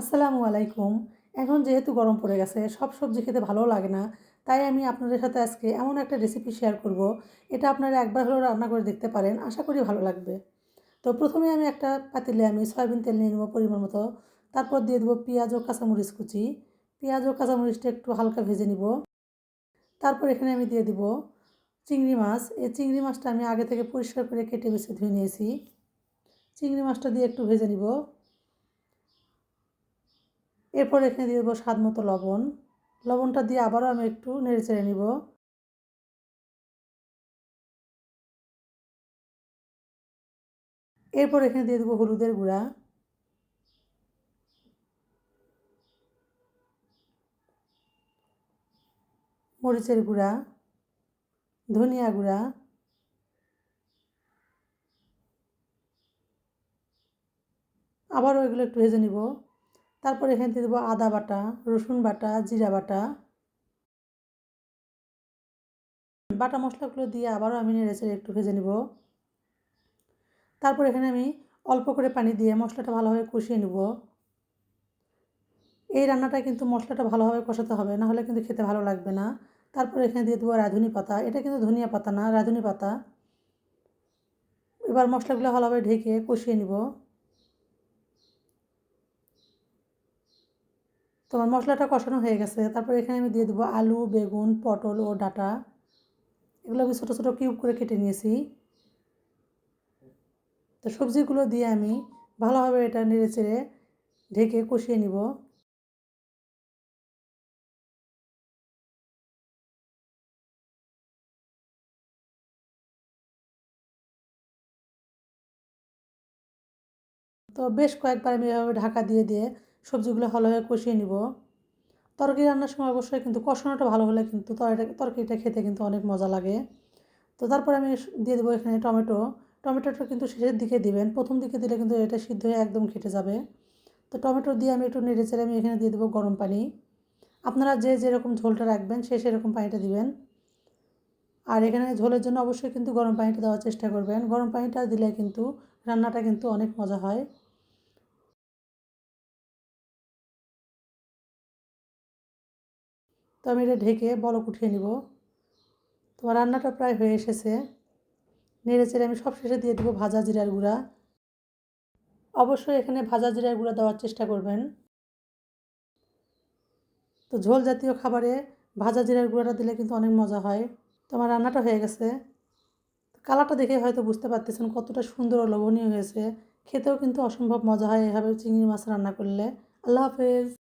আসসালামু আলাইকুম। এখন যেহেতু গরম পড়ে গেছে, সব সবজি খেতে ভালো লাগে না, তাই আমি আপনাদের সাথে আজকে এমন একটা রেসিপি শেয়ার করব। এটা আপনারা একবার হলেও রান্না করে দেখতে পারেন, আশা করি ভালো লাগবে। তো প্রথমে আমি একটা পাতিলে আমি সয়াবিন তেল নিয়ে নেব পরিমাণ মতো। তারপর দিয়ে দেবো পেঁয়াজ ও কাঁচামরিচ কুচি। পেঁয়াজ ও কাঁচামরিচটা একটু হালকা ভেজে নিব। তারপর এখানে আমি দিয়ে দিব চিংড়ি মাছ। এই চিংড়ি মাছটা আমি আগে থেকে পরিষ্কার করে কেটে বেছে ধুয়ে নিয়েছি। চিংড়ি মাছটা দিয়ে একটু ভেজে নিব। এরপর এখানে দিয়ে দেবো স্বাদ মতো লবণ। লবণটা দিয়ে আবারও আমি একটু নেড়ে চেড়ে নিব। এরপর এখানে দিয়ে দেবো হলুদের গুঁড়া। মরিচের গুঁড়া, ধনিয়া গুঁড়া। আবারও এগুলো একটু ভেজে নিব। তারপর এখানে দিয়ে দেবো আদা বাটা, রসুন বাটা, জিরা বাটা। বাটা মশলাগুলো দিয়ে আবারও আমি নেড়েচেড়ে একটু ভেজে নিব। তারপর এখানে আমি অল্প করে পানি দিয়ে মশলাটা ভালোভাবে কষিয়ে নেব। এই রান্নাটা কিন্তু মশলাটা ভালোভাবে কষাতে হবে, না হলে কিন্তু খেতে ভালো লাগবে না। তারপর এখানে দিয়ে দেবো রাঁধুনি পাতা, এটা কিন্তু ধনিয়া পাতা না, রাঁধুনি পাতা। এবার মশলাগুলো ভালোভাবে ঢেকে কষিয়ে নিব। তোমার মশলাটা কষানো হয়ে গেছে। তারপর এখানে আমি দিয়ে দেবো আলু, বেগুন, পটল ও ডাটা। এগুলো আমি ছোটো ছোটো কিউব করে কেটে নিয়েছি। তো সবজিগুলো দিয়ে আমি ভালোভাবে এটা নেড়ে চেড়ে ঢেকে কষিয়ে নিব। তো বেশ কয়েকবার আমি এভাবে ঢাকা দিয়ে দিয়ে সবজিগুলো ভালোভাবে কষিয়ে নিব। তরকারি রান্নার সময় অবশ্যই কিন্তু কষানোটা ভালো হলে কিন্তু তরকারিটা খেতে কিন্তু অনেক মজা লাগে। তো তারপরে আমি দিয়ে দেবো এখানে টমেটো। টমেটোটা কিন্তু শেষের দিকে দিবেন। প্রথম দিকে দিলে কিন্তু এটা সিদ্ধ হয়ে একদম খেটে যাবে। তো টমেটো দিয়ে আমি একটু নেড়ে চেড়ে আমি এখানে দিয়ে দেবো গরম পানি। আপনারা যে যেরকম ঝোলটা রাখবেন, সে সেরকম পানিটা দিবেন। আর এখানে ঝোলের জন্য অবশ্যই কিন্তু গরম পানিটা দেওয়ার চেষ্টা করবেন। গরম পানিটা দিলে কিন্তু রান্নাটা কিন্তু অনেক মজা হয়। তো আমি এটা ঢেকে বলক উঠিয়ে নিব। তোমার রান্নাটা প্রায় হয়ে এসেছে। নেড়ে চেড়ে আমি সব শেষে দিয়ে দেবো ভাজা জিরার গুঁড়া। অবশ্যই এখানে ভাজা জিরার গুঁড়া দেওয়ার চেষ্টা করবেন। তো ঝোল জাতীয় খাবারে ভাজা জিরার গুঁড়াটা দিলে কিন্তু অনেক মজা হয়। তোমার রান্নাটা হয়ে গেছে। কালারটা দেখে হয়তো বুঝতে পারতেছেন কতটা সুন্দর ও লোভনীয় হয়েছে। খেতেও কিন্তু অসম্ভব মজা হয় এভাবে চিংড়ি মাছ রান্না করলে। আল্লাহ হাফেজ।